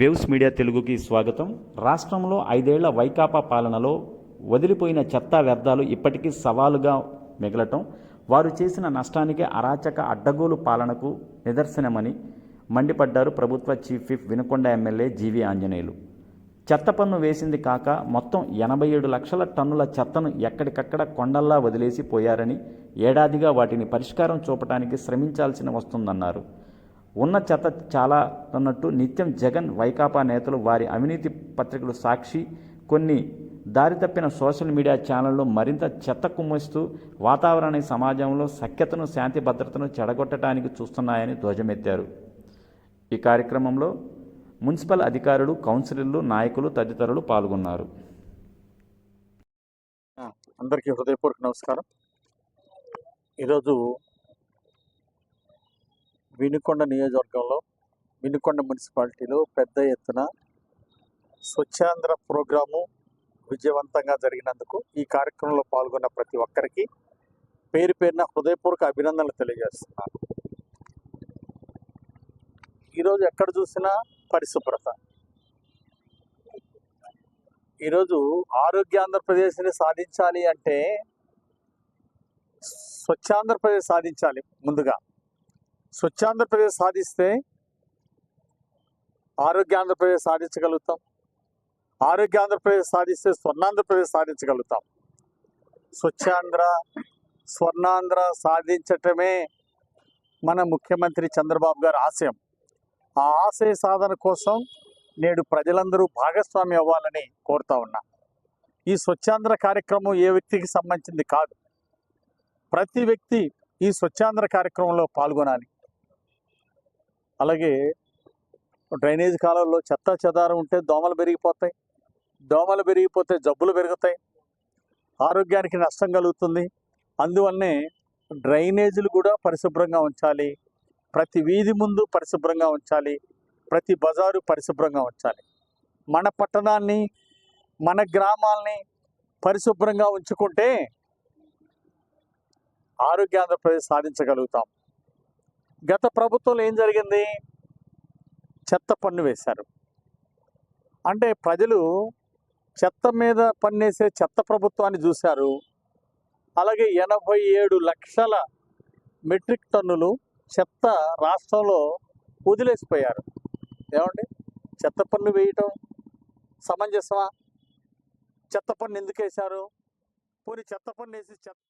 Waves media తెలుగుకి స్వాగతం. రాష్ట్రంలో ఐదేళ్ళ వైకాపా పాలనలో వదిలిపోయిన చెత్త వ్యర్థాలు ఇప్పటికీ సవాలుగా మిగలటం వారు చేసిన నష్టానికి అరాచక అడ్డగోలు పాలనకు నిదర్శనమని మండిపడ్డారు ప్రభుత్వ chief whip Vinukonda MLA G V Anjaneyulu. చెత్త పన్ను వేసింది కాక మొత్తం ఎనభై ఏడు లక్షల టన్నుల చెత్తను ఎక్కడికక్కడ కొండల్లా వదిలేసి పోయారని ఏడాదిగా వాటిని పరిష్కారం చూపటానికి శ్రమించాల్సిన వస్తుందన్నారు. ఉన్న చెత్త చాలా అన్నట్టు నిత్యం జగన్ వైకాపా నేతలు వారి అవినీతి పత్రికలు సాక్షి కొన్ని దారి తప్పిన సోషల్ మీడియా ఛానళ్ళు మరింత చెత్త కుమ్మేస్తూ వాతావరణ సమాజంలో సఖ్యతను శాంతి భద్రతను చెడగొట్టడానికి చూస్తున్నాయని ధ్వజమెత్తారు. ఈ కార్యక్రమంలో మున్సిపల్ అధికారులు కౌన్సిలర్లు నాయకులు తదితరులు పాల్గొన్నారు. అందరికీ హృదయపూర్వక నమస్కారం. ఈరోజు వినుకొండ నియోజకవర్గంలో వినుకొండ మున్సిపాలిటీలో పెద్ద ఎత్తున స్వచ్ఛాంధ్ర ప్రోగ్రాము విజయవంతంగా జరిగినందుకు ఈ కార్యక్రమంలో పాల్గొన్న ప్రతి ఒక్కరికి పేరు పేరున హృదయపూర్వక అభినందనలు తెలియజేస్తున్నాను. ఈరోజు ఎక్కడ చూసినా పరిశుభ్రత. ఈరోజు ఆరోగ్య ఆంధ్రప్రదేశ్ని సాధించాలి అంటే స్వచ్ఛాంధ్రప్రదేశ్ సాధించాలి ముందుగా. స్వచ్ఛాంధ్రప్రదేశ్ సాధిస్తే ఆరోగ్య ఆంధ్రప్రదేశ్ సాధించగలుగుతాం. ఆరోగ్య ఆంధ్రప్రదేశ్ సాధిస్తే స్వర్ణాంధ్రప్రదేశ్ సాధించగలుగుతాం. స్వచ్ఛాంధ్ర స్వర్ణాంధ్ర సాధించటమే మన ముఖ్యమంత్రి చంద్రబాబు గారి ఆశయం. ఆ ఆశయ సాధన కోసం నేడు ప్రజలందరూ భాగస్వామి అవ్వాలని కోరుతా ఉన్నా. ఈ స్వచ్ఛాంధ్ర కార్యక్రమం ఏ వ్యక్తికి సంబంధించింది కాదు. ప్రతి వ్యక్తి ఈ స్వచ్ఛాంధ్ర కార్యక్రమంలో పాల్గొనాలి. అలాగే డ్రైనేజ్ కాలంలో చెత్త చెదారం ఉంటే దోమలు పెరిగిపోతాయి. దోమలు పెరిగిపోతే జబ్బులు పెరుగుతాయి. ఆరోగ్యానికి నష్టం కలుగుతుంది. అందువల్లనే డ్రైనేజీలు కూడా పరిశుభ్రంగా ఉంచాలి. ప్రతి వీధి ముందు పరిశుభ్రంగా ఉంచాలి. ప్రతి బజారు పరిశుభ్రంగా ఉంచాలి. మన పట్టణాన్ని మన గ్రామాల్ని పరిశుభ్రంగా ఉంచుకుంటే ఆరోగ్య ఆంధ్రప్రదేశ్ సాధించగలుగుతాం. గత ప్రభుత్వంలో ఏం జరిగింది? చెత్త పన్ను వేశారు. అంటే ప్రజలు చెత్త మీద పన్నేసే చెత్త ప్రభుత్వాన్ని చూశారు. అలాగే ఎనభై ఏడు లక్షల మెట్రిక్ టన్నులు చెత్త రాష్ట్రంలో వదిలేసిపోయారు. ఏమండి? చెత్త పన్ను వేయటం సమంజసమా? చెత్త పన్ను ఎందుకు వేశారు? పోనీ చెత్త పన్ను వేసి చెత్త